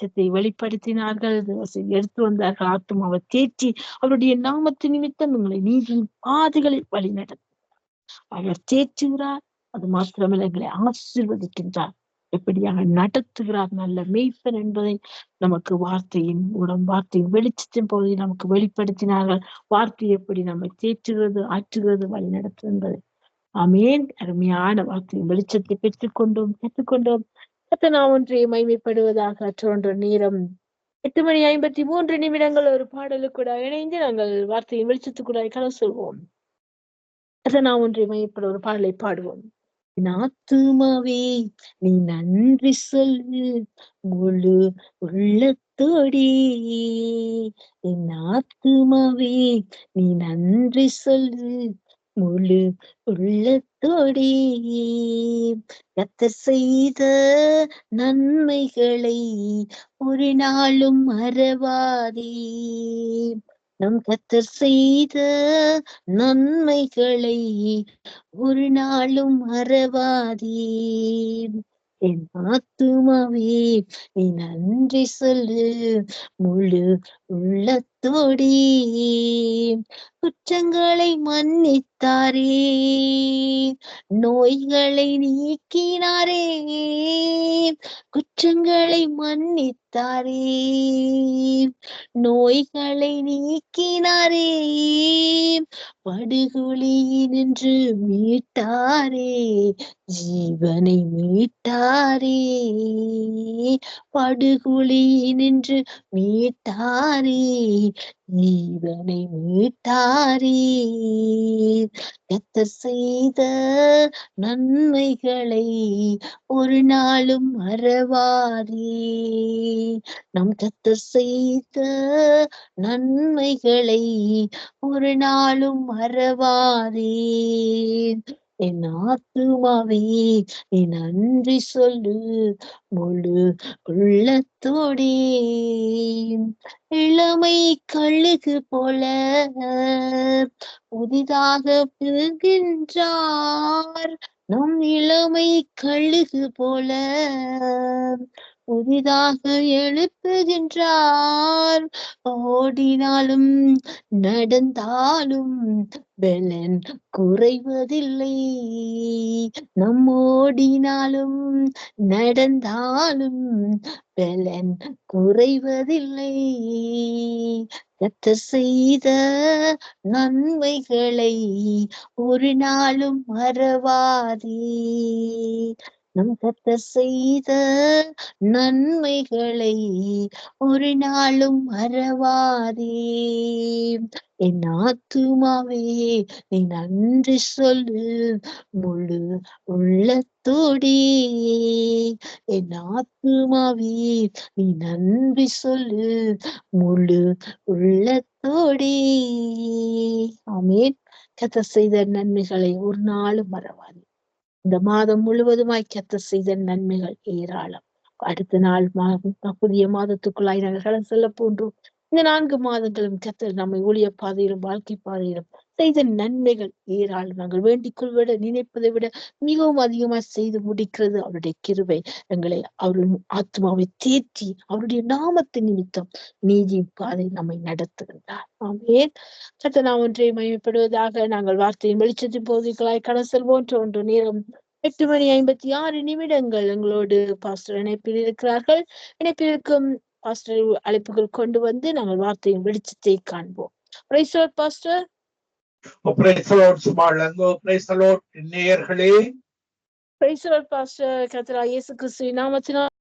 வெளிச்சத்தை வெளிப்படுத்தினார்கள். எடுத்து வந்தார்கள் ஆத்மாவை தேற்றி அவருடைய நாமத்து நிமித்தம் உங்களை நீதியின் பாதைகளில் வழி நடத்தும் அவர் தேற்றுகிறார். அது மாத்திரமல்ல எங்களை ஆசீர்வதிக்கின்றார். எப்படியாக நடத்துகிறார் நல்ல மெய்ப்பன் என்பதை நமக்கு வார்த்தையின் மூலம் வார்த்தையின் வெளிச்சத்தின் போது நமக்கு வெளிப்படுத்தினார்கள். வார்த்தை எப்படி நம்மை தேற்றுகிறது ஆற்றுகிறது வழி நடத்தும் என்பதை. அமேன் அருமையான வார்த்தையின் வெளிச்சத்தை பெற்றுக்கொண்டோம் கேட்டுக்கொண்டோம். நான் ஒன்றை மைமைப்படுவதாக அற்றொன்று நேரம். எட்டு மணி ஐம்பத்தி மூன்று நிமிடங்கள் ஒரு பாடலுக்கூட இணைந்து நாங்கள் வார்த்தையின் வெளிச்சத்துக்கூட கல சொல்வோம். நான் ஒன்றை மையப்பட ஒரு பாடலை பாடுவோம். நாத்துமாவே நீ நன்றி சொல்லு. முழு உள்ளத்தோடி. என் ஆத்துமாவே நீ நன்றி சொல்லு. முழு உள்ளத்தோடி. கத்தர் செய்த நன்மைகளை ஒரு நாளும் மறவாதே. நம் கத்தர் செய்த நன்மைகளை ஒரு நாளும் மறவாதே. என் ஆத்துமாவே நீ நன்றி சொல்லு. முழு உள்ளத்தோடி குற்றங்களை மன்னித்தாரே. நோய்களை நீக்கினாரே. குற்றங்களை மன்னித்தாரே. நோய்களை நீக்கினாரே. நின்று மீட்டாரே ஜீவனை மீட்டாரே. நின்று மீட்டாரே ஜீவனை மீட்டாரே. கத்தர் செய்த நன்மைகளை ஒரு நாளும் மறவாரே நம் கத்த செய்த நன்மைகளை ஒரு நாளும் மறவாரே என் ஆத்துமாவே நீ நன்றி சொல்லு முழு உள்ளத்தோடே. இளமை கழுகு போல புதிதாக பிறகின்றார். நம் இளமை கழுகு போல புதிதாக எழுப்புகின்றார். ஓடினாலும் நடந்தாலும் பெலன் குறைவதில்லை. நம் ஓடினாலும் நடந்தாலும் பெலன் குறைவதில்லை. கத்த செய்த நன்மைகளை ஒரு நாளும் மறவாதே. நம் கத்த செய்த நன்மைகளை ஒரு நாளும் மறவாதே. என் ஆத்துமாவே நீ நன்றி சொல்லு முழு உள்ளத்தோடி. என் ஆத்துமாவே நீ நன்றி சொல்லு முழு உள்ளத்தோடே. ஆமேன். கத்த செய்த நன்மைகளை ஒரு நாளும் மறவாதே. இந்த மாதம் முழுவதுமாய் கத்த செய்த நன்மைகள் ஏராளம். அடுத்த நாள் புதிய மாதத்துக்குள்ளாய் நாங்கள் செல்ல போன்றோம். இந்த நான்கு மாதங்களும் கத்தர் நம்மை ஊழிய பாதையிலும் வாழ்க்கை பாதையிலும் செய்த நன்மைகள் ஏராளம் நாங்கள் வேண்டிக் கொள்வதை நினைப்பதை விட மிகவும் அதிகமாக செய்து முடிக்கிறது அவருடைய கிருவை எங்களை அவருடைய ஆத்மாவை தேற்றி அவருடைய நாமத்தை நிமித்தம் நீதி பாதை நம்மை நடத்துகின்றார். ஆமே சத்த நாம் ஒன்றை மயப்படுவதாக நாங்கள் வார்த்தையின் வெளிச்சத்தின் போதுகளாய் கட செல்வோன்ற ஒன்று நேரம் எட்டு மணி ஐம்பத்தி ஆறு நிமிடங்கள் எங்களோடு பாஸ்டர் இணைப்பில் இருக்கிறார்கள். இணைப்பில் இருக்கும் பாஸ்டர் அழைப்புகள் கொண்டு வந்து நாங்கள் வார்த்தையின் வெளிச்சத்தை காண்போம். பாஸ்டர். நேயர்களே பாஸ்டர் கத்ரா இயேசு கிறிஸ்து நாமத்தினால்